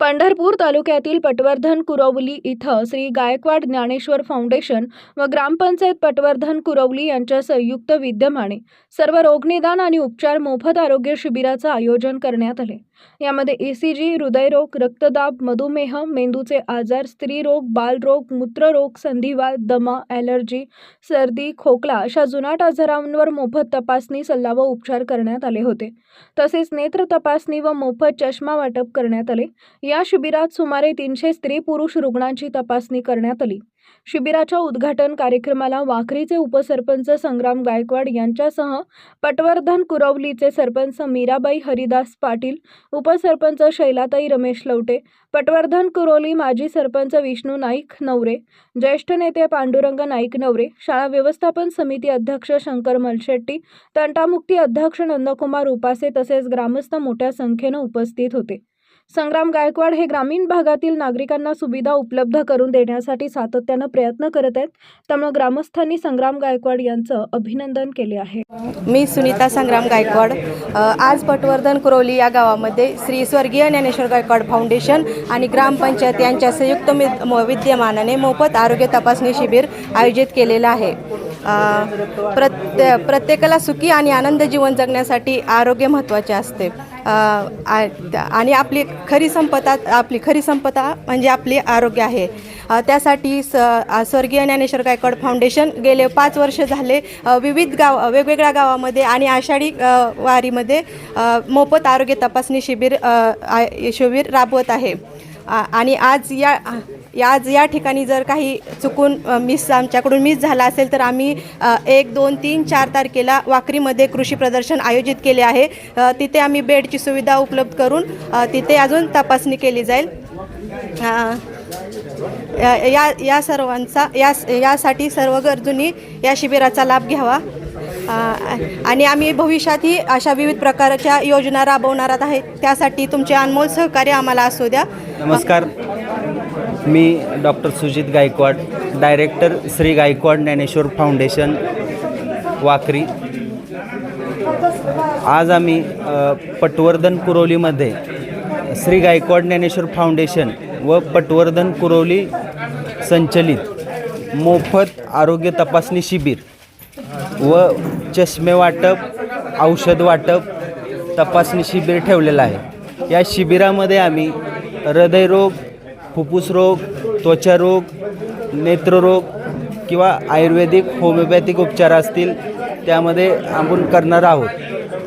पंढरपूर तालुक्यातील पटवर्धन कुरवली इथं श्री गायकवाड ज्ञानेश्वर फाउंडेशन व ग्रामपंचायत पटवर्धन कुरवली यांच्या संयुक्त विद्यमाने सर्व रोगनिदान आणि उपचार मोफत आरोग्य शिबिराचं आयोजन करण्यात आले. यामध्ये ए सी जी हृदयरोग रक्तदाब मधुमेह मेंदूचे आजार स्त्रीरोग बालरोग मूत्ररोग संधिवात दमा ॲलर्जी सर्दी खोकला अशा जुनाट आजारांवर मोफत तपासणी सल्ला व उपचार करण्यात आले होते. तसेच नेत्र तपासणी व मोफत चष्मा वाटप करण्यात आले. या शिबिरात सुमारे तीनशे स्त्री पुरुष रुग्णांची तपासणी करण्यात आली. शिबिराच्या उद्घाटन कार्यक्रमाला वाखरीचे उपसरपंच संग्राम गायकवाड यांच्यासह पटवर्धन कुरवलीचे सरपंच मीराबाई हरिदास पाटील उपसरपंच शैलाताई रमेश लवटे पटवर्धन कुरोली माजी सरपंच विष्णू नाईक नवरे ज्येष्ठ नेते पांडुरंग नाईक नवरे शाळा व्यवस्थापन समिती अध्यक्ष शंकर मलशेट्टी तंटामुक्ती अध्यक्ष नंदकुमार उपासे तसेच ग्रामस्थ मोठ्या संख्येनं उपस्थित होते. संग्राम गायकवाड हे ग्रामीण भागातील नागरिकांना सुविधा उपलब्ध करून देण्यासाठी सातत्यानं प्रयत्न करत आहेत. त्यामुळे ग्रामस्थांनी संग्राम गायकवाड यांचं अभिनंदन केले आहे. मी सुनीता संग्राम गायकवाड आज पटवर्धन कुरोली या गावामध्ये श्री स्वर्गीय ज्ञानेश्वर गायकवाड फाउंडेशन आणि ग्रामपंचायत यांच्या संयुक्त मि- म- विद्यमानाने मोफत आरोग्य तपासणी शिबिर आयोजित केलेलं आहे. प्रत्ये प्रत्येकाला सुखी आणि आनंद जीवन जगण्यासाठी आरोग्य महत्त्वाचे असते. आणि आपली खरी संपदा आपली खरी संपदा म्हणजे आपले आरोग्य आहे. त्यासाठी स स्वर्गीय ज्ञानेश्वर गायकवाड फाउंडेशन गेले पाच वर्ष झाले विविध गाव वेगवेगळ्या गावामध्ये आणि आषाढी वारीमध्ये मोफत आरोग्य तपासणी शिबिर शिबिर राबवत आहे. आणि आज या- आज या ठिकाणी जर काही चुकून मिस आमच्याकडून मिस झाला असेल तर आम्ही एक दोन तीन चार तारखेला वाकरीमध्ये कृषी प्रदर्शन आयोजित केले आहे. तिथे आम्ही बेडची सुविधा उपलब्ध करून तिथे अजून तपासणी केली जाईल. या या- या सर्वांचा या यासाठी सर्व गरजूंनी या शिबिराचा लाभ घ्यावा. आणि आम्ही भविष्यातही अशा विविध प्रकारच्या योजना राबवणार आहेत त्यासाठी तुमचे अनमोल सहकार्य आम्हाला असू द्या. नमस्कार. मी doctor Sujit Gaikwad director Shri Gaikwad Dnyaneshwar foundation Wakari. आज आम्ही पटवर्धन कुरोलीमध्ये श्री गायकवाड ज्ञानेश्वर फाउंडेशन व पटवर्धन कुरोली संचलित मोफत आरोग्य तपासणी शिबिर व चष्मे वाटप औषध वाटप तपासणी शिबिर ठेवलेलं आहे. या शिबिरामध्ये आम्ही हृदयरोग फुफ्फुस रोग त्वचारोग नेत्ररोग किंवा आयुर्वेदिक होमिओपॅथिक उपचार असतील त्यामध्ये आपण करणार आहोत.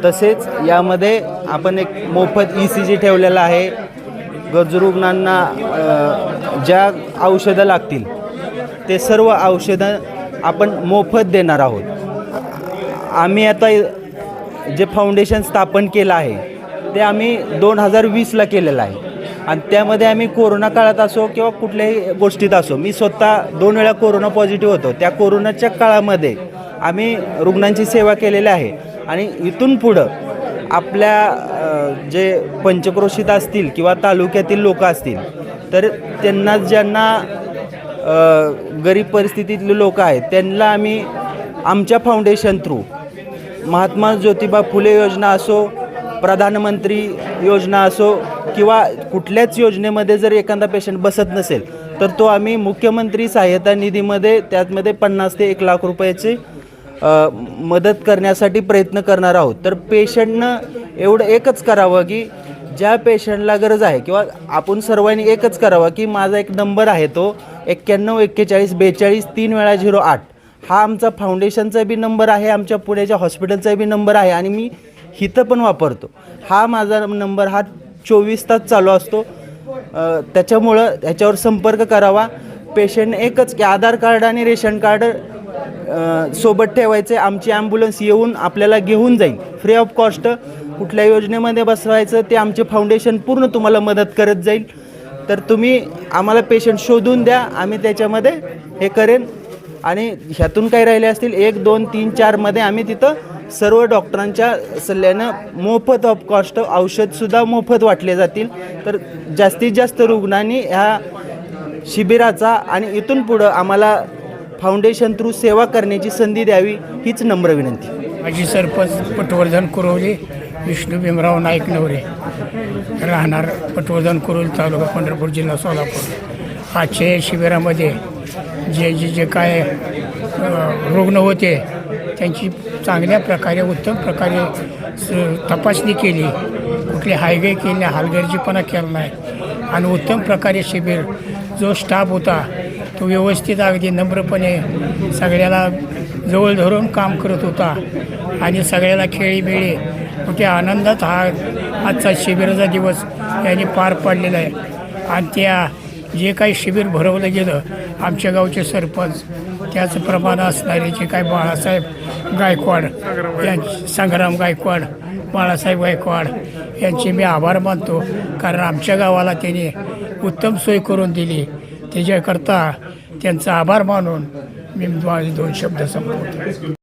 तसेच यामध्ये आपण एक मोफत ई सी जी ठेवलेला आहे. गरजू रुग्णांना ज्या औषधं लागतील ते सर्व औषधं आपण मोफत देणार आहोत. आम्ही आता जे फाउंडेशन स्थापन केलं आहे ते आम्ही दोन हजार वीसला केलेलं आहे. आणि त्यामध्ये आम्ही कोरोना काळात असो किंवा कुठल्याही गोष्टीत असो मी स्वतः दोन वेळा कोरोना पॉझिटिव्ह होतो. त्या कोरोनाच्या काळामध्ये आम्ही रुग्णांची सेवा केलेली आहे. आणि इथून पुढं आपल्या जे पंचक्रोशीत असतील किंवा तालुक्यातील लोक असतील तर त्यांना ज्यांना गरीब परिस्थितीतले लोक आहेत त्यांना आम्ही आमच्या फाउंडेशन थ्रू महात्मा ज्योतिबा फुले योजना असो प्रधानमंत्री योजना असो किंवा कुठल्याच योजनेमध्ये जर एखादा पेशंट बसत नसेल तर तो आम्ही मुख्यमंत्री सहाय्यता निधीमध्ये त्यातमध्ये पन्नास ते एक लाख रुपयाची मदत करण्यासाठी प्रयत्न करणार आहोत. तर पेशंटनं एवढं एकच करावं की ज्या पेशंटला गरज आहे किंवा आपण सर्वांनी एकच करावं की माझा एक नंबर आहे तो एक्क्याण्णव एक्केचाळीस बेचाळीस तीन वेळा झिरो आठ. हा आमचा फाउंडेशनचा बी नंबर आहे आमच्या पुण्याच्या हॉस्पिटलचा बी नंबर आहे आणि मी हिथं पण वापरतो. हा माझा नंबर हा चोवीस तास चालू असतो. त्याच्यामुळं ह्याच्यावर संपर्क करावा. पेशंट एकच की आधार कार्ड आणि रेशन कार्ड सोबत ठेवायचे. आमची ॲम्ब्युलन्स येऊन आपल्याला घेऊन जाईल. फ्री ऑफ कॉस्ट कुठल्या योजनेमध्ये बसवायचं ते आमचे फाउंडेशन पूर्ण तुम्हाला मदत करत जाईल. तर तुम्ही आम्हाला पेशंट शोधून द्या. आम्ही त्याच्यामध्ये हे करेन. आणि ह्यातून काही राहिले असतील एक दोन तीन चारमध्ये आम्ही तिथं सर्व डॉक्टरांच्या सल्ल्यानं मोफत ऑफ कॉस्ट औषधसुद्धा मोफत वाटले जातील. तर जास्तीत जास्त रुग्णांनी ह्या शिबिराचा आणि इथून पुढं आम्हाला फाउंडेशन थ्रू सेवा करण्याची संधी द्यावी हीच नम्र विनंती. माझी सरपंच पटवर्धन कुरवली विष्णू भीमराव नाईक नवरे राहणार पटवर्धन कुरवली तालुका पंढरपूर जिल्हा सोलापूर. आजच्या शिबिरामध्ये जे जे जे काय रुग्ण होते त्यांची चांगल्या प्रकारे उत्तम प्रकारे स- तपासणी केली. कुठली हायवे केली नाही हलगर्जीपणा केला नाही. आणि उत्तम प्रकारे शिबिर जो स्टाफ होता तो व्यवस्थित अगदी नम्रपणे सगळ्याला जवळ धरून काम करत होता. आणि सगळ्याला खेळीमेळी कुठे आनंदात हा आजचा शिबिराचा दिवस यांनी पार पाडलेला आहे. आणि त्या जे काही शिबिर भरवलं गेलं आमच्या गावचे सरपंच त्याचप्रमाणे असणारे जे काही बाळासाहेब गायकवाड यां संग्राम गायकवाड बाळासाहेब गायकवाड यांचे मी आभार मानतो. कारण आमच्या गावाला त्यांनी उत्तम सोय करून दिली. त्याच्याकरता त्यांचा आभार मानून मी दोन शब्द संपवतो.